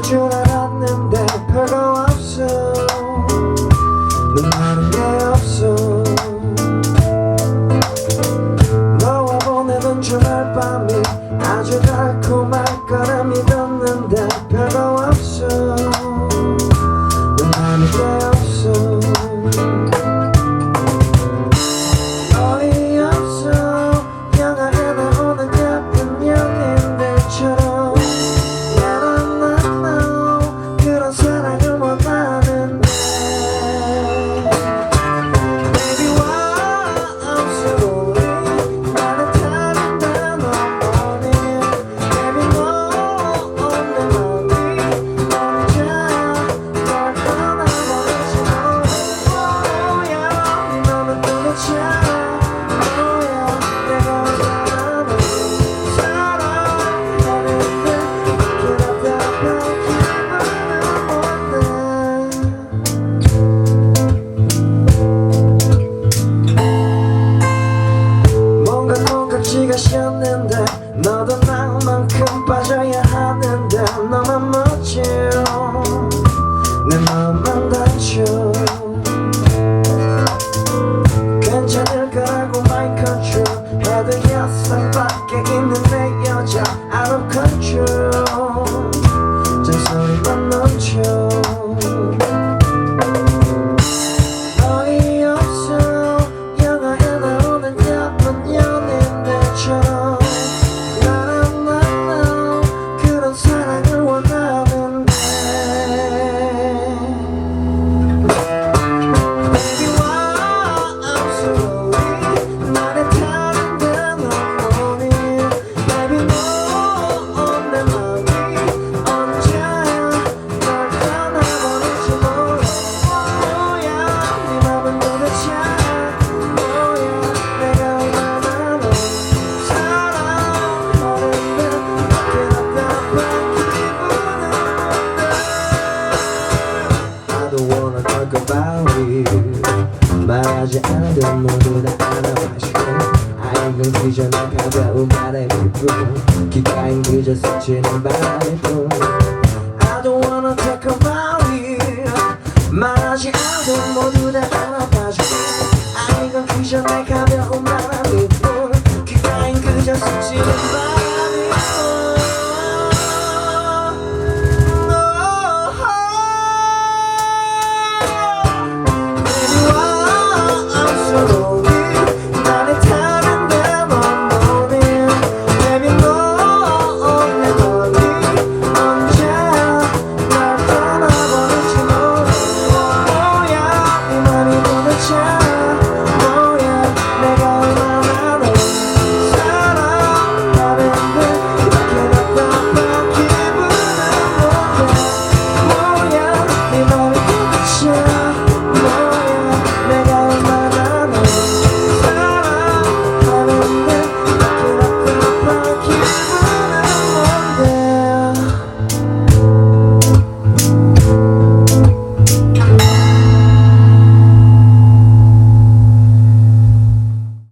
such a Oh. It 말하지 않아도 모두 다 알아마시고 아이건 그저 내 가벼운 말의 일뿐 기가인 그저 스치는 바람뿐 I don't wanna talk about it 말하지 않아도 모두 다 알아봐주고 아이건 그저 내 가벼운 바람일 뿐 기가인 그저 스치는 바람뿐